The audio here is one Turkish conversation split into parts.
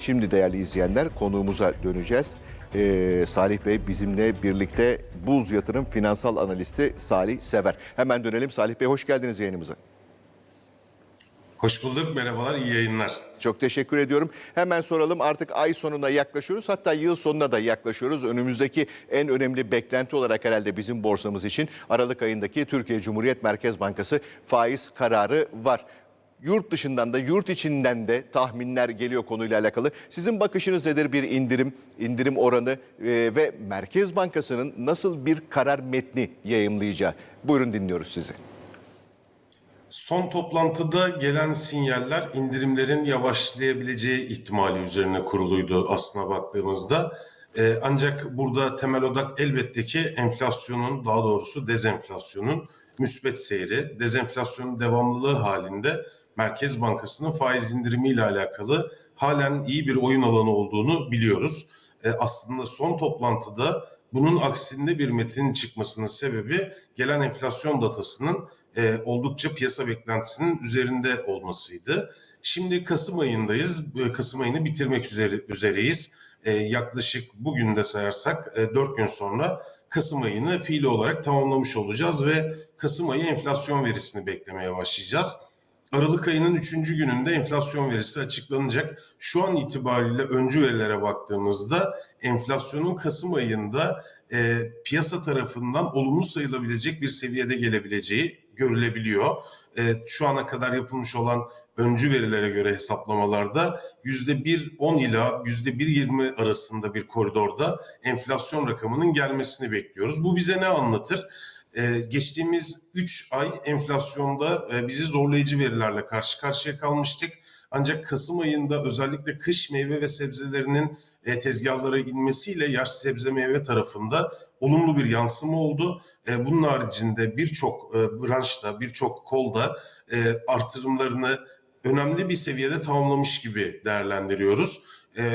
Şimdi değerli izleyenler konuğumuza döneceğiz. Ee, Salih Bey bizimle birlikte Buz Yatırım Finansal Analisti Salih Sever. Hemen dönelim. Salih Bey hoş geldiniz yayınımıza. Hoş bulduk, merhabalar, iyi yayınlar. Çok teşekkür ediyorum. Hemen soralım artık ay sonuna yaklaşıyoruz hatta yıl sonuna da yaklaşıyoruz. Önümüzdeki en önemli beklenti olarak herhalde bizim borsamız için Aralık ayındaki Türkiye Cumhuriyet Merkez Bankası faiz kararı var. Yurt dışından da yurt içinden de tahminler geliyor konuyla alakalı. Sizin bakışınız nedir bir indirim, indirim oranı e, ve Merkez Bankası'nın nasıl bir karar metni yayımlayacağı? Buyurun dinliyoruz sizi. Son toplantıda gelen sinyaller indirimlerin yavaşlayabileceği ihtimali üzerine kuruluydu aslına baktığımızda. Ee, ancak burada temel odak elbette ki enflasyonun daha doğrusu dezenflasyonun müsbet seyri, dezenflasyonun devamlılığı halinde Merkez Bankası'nın faiz indirimiyle alakalı halen iyi bir oyun alanı olduğunu biliyoruz. Ee, aslında son toplantıda bunun aksinde bir metinin çıkmasının sebebi gelen enflasyon datasının e, oldukça piyasa beklentisinin üzerinde olmasıydı. Şimdi Kasım ayındayız. E, Kasım ayını bitirmek üzere, üzereyiz. E, yaklaşık bugün de sayarsak e, 4 gün sonra Kasım ayını fiili olarak tamamlamış olacağız ve Kasım ayı enflasyon verisini beklemeye başlayacağız. Aralık ayının 3. gününde enflasyon verisi açıklanacak. Şu an itibariyle öncü verilere baktığımızda enflasyonun Kasım ayında e, piyasa tarafından olumlu sayılabilecek bir seviyede gelebileceği görülebiliyor. E, şu ana kadar yapılmış olan öncü verilere göre hesaplamalarda %1.10 ila %1.20 arasında bir koridorda enflasyon rakamının gelmesini bekliyoruz. Bu bize ne anlatır? Ee, geçtiğimiz 3 ay enflasyonda e, bizi zorlayıcı verilerle karşı karşıya kalmıştık. Ancak Kasım ayında özellikle kış meyve ve sebzelerinin e, tezgahlara inmesiyle yaş sebze meyve tarafında olumlu bir yansıma oldu. E, bunun haricinde birçok branşta, birçok kolda e, artırımlarını önemli bir seviyede tamamlamış gibi değerlendiriyoruz.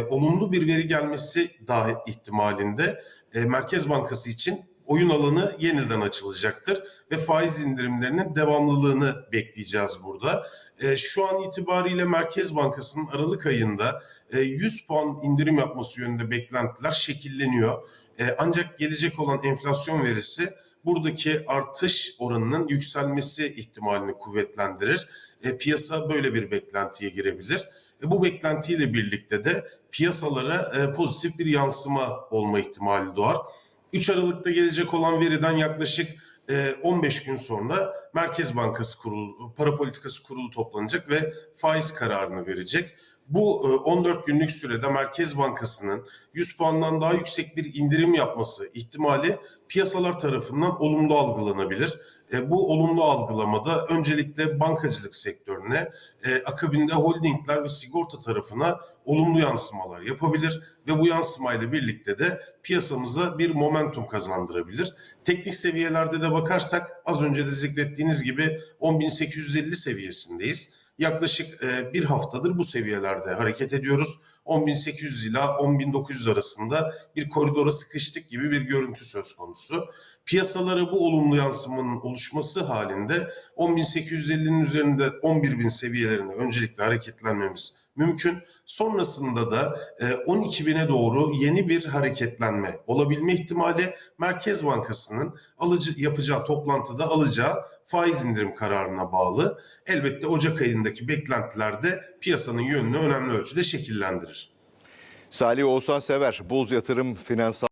Olumlu bir veri gelmesi daha ihtimalinde Merkez Bankası için oyun alanı yeniden açılacaktır ve faiz indirimlerinin devamlılığını bekleyeceğiz burada. E, şu an itibariyle Merkez Bankası'nın Aralık ayında e, 100 puan indirim yapması yönünde beklentiler şekilleniyor. E, ancak gelecek olan enflasyon verisi buradaki artış oranının yükselmesi ihtimalini kuvvetlendirir. E, piyasa böyle bir beklentiye girebilir. E, bu beklentiyle birlikte de piyasalara e, pozitif bir yansıma olma ihtimali doğar. 3 Aralık'ta gelecek olan veriden yaklaşık e, 15 gün sonra Merkez Bankası Kurulu, Para Politikası Kurulu toplanacak ve faiz kararını verecek. Bu e, 14 günlük sürede Merkez Bankası'nın 100 puandan daha yüksek bir indirim yapması ihtimali piyasalar tarafından olumlu algılanabilir. E, bu olumlu algılamada öncelikle bankacılık sektörüne, e, akabinde holdingler ve sigorta tarafına olumlu yansımalar yapabilir ve bu yansımayla birlikte de piyasamıza bir momentum kazandırabilir. Teknik seviyelerde de bakarsak az önce de zikrettiğiniz gibi 10.850 seviyesindeyiz. Yaklaşık e, bir haftadır bu seviyelerde hareket ediyoruz. 10.800 ila 10.900 arasında bir koridora sıkıştık gibi bir görüntü söz konusu. Piyasalara bu olumlu yansımanın oluşması halinde 10.850'nin üzerinde 11.000 seviyelerinde öncelikle hareketlenmemiz mümkün. Sonrasında da 12.000'e doğru yeni bir hareketlenme olabilme ihtimali Merkez Bankası'nın alıcı yapacağı toplantıda alacağı faiz indirim kararına bağlı. Elbette Ocak ayındaki beklentiler de piyasanın yönünü önemli ölçüde şekillendirir. Salih Oğuzhan Sever, Buz Yatırım Finansal